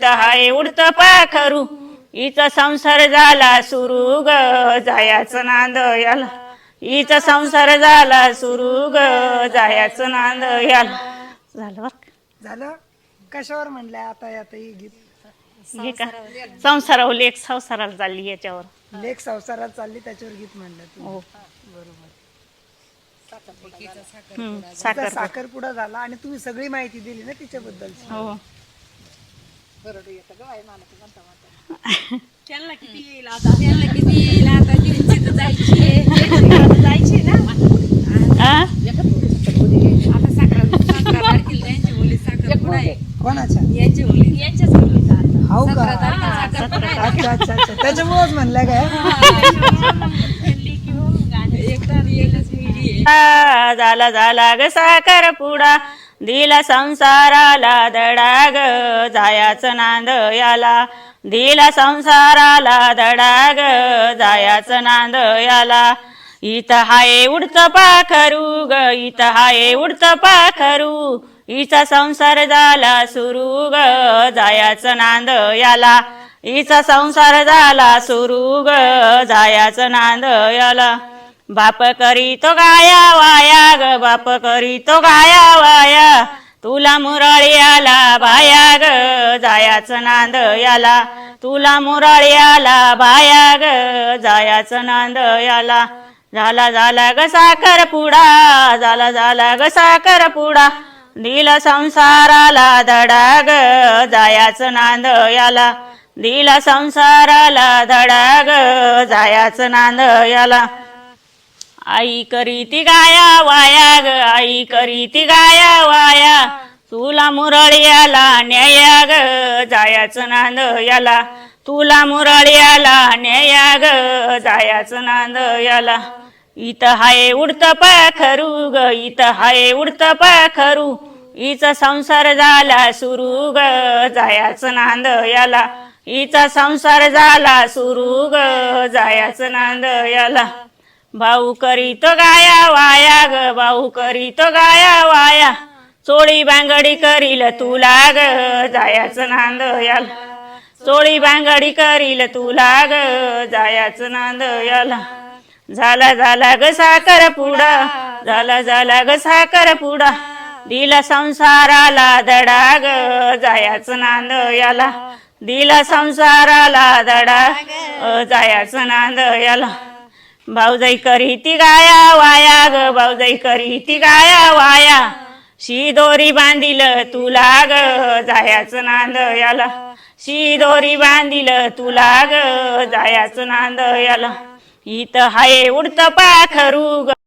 इथं हाय उडत पाखरू. हिचा संसार झाला सुरू ग जायाचं नांद याला. हिचा संसार झाला सुरू ग जायाचं नांद याला. झालं का? झालं? कशावर म्हणलंय आता आता हे गीत? हे का? संसारावर लेख संसाराला चालली याच्यावर. लेख संसारात चालली त्याच्यावर गीत म्हणलं तू हो. बरोबर. हम्म, तिचा साखर साखरपुडा झाला आणि तुम्ही सगळी माहिती दिली ना तिच्याबद्दल हो. त्यांना किती येईल आता? त्यांना किती येईल आता? जायची जायची ना? आ? आता साखरा साखरा तारखेला त्यांची मुली साखर पुढे. आहे कोणाच्या? यांची मुली यांच्याच मुलीचा आता. हो सतरा का तारखेला साखर पुडा आहे. अच्छा अच्छा त्याच्यामुळेच म्हणलं काय झाला झाला ग साखर पुडा. दिला संसाराला दडाग जायाच नांद याला. दिला संसाराला दडाग जायाच नांद याला. इथं हाय उडत पाखरू ग इथं हाय उडत पाखरू. हिचा संसार झाला सुरू ग जायाचं नांद याला. हिचा संसार झाला सुरू ग जायाचं नांद याला. बाप करी तो गाया वाया ग बाप करी तो गाया वाया. तुला मुरळी आला बाया ग जायाचं नांद याला. तुला मुरळी आला बाया ग जायाचं नांद याला. झाला झाला ग साखर पुडा झाला झाला ग साखर पुडा. दिल संसाराला धडा ग जायाचं नांद याला. दिल संसाराला धडा ग जायाच नांद याला. आई करी ती गाया वाया ग आई करी ती गाया वाया. तुला मुरळी आला न्याया ग जायाचं नांद याला. तुला मुरळी आला न्याया ग जायाचं नांद याला. इथं हाय उडत पाखरू ग इथं हाय उडत पाखरू. हिचा संसार झाला सुरू ग जायाचं नांद याला. हिचा संसार झाला सुरू ग जायाचं नांद याला. भाऊ करीत गाया वाया ग भाऊ करीत गाया वाया. चोळी बांगडी करील तुला ग जायाचं नांद याला. चोळी बांगडी करील तुला ग जायाचं नांद याला. झाला झाला ग साखर पुडा झाला झाला ग साखर पुडा. दिला संसाराला दडा ग जायाचं नांद याला. दिला संसाराला दडा जायाचं नांद याला. भाऊजाई करी ती गाया वाया ग भाऊजाई करी ती गाया वाया. शी दोरी बांधिल तुला ग जायाचं नांद याला. शी दोरी बांधिल तुला ग जायाचं नांद याला. इथं हाय उडत पाखरू ग.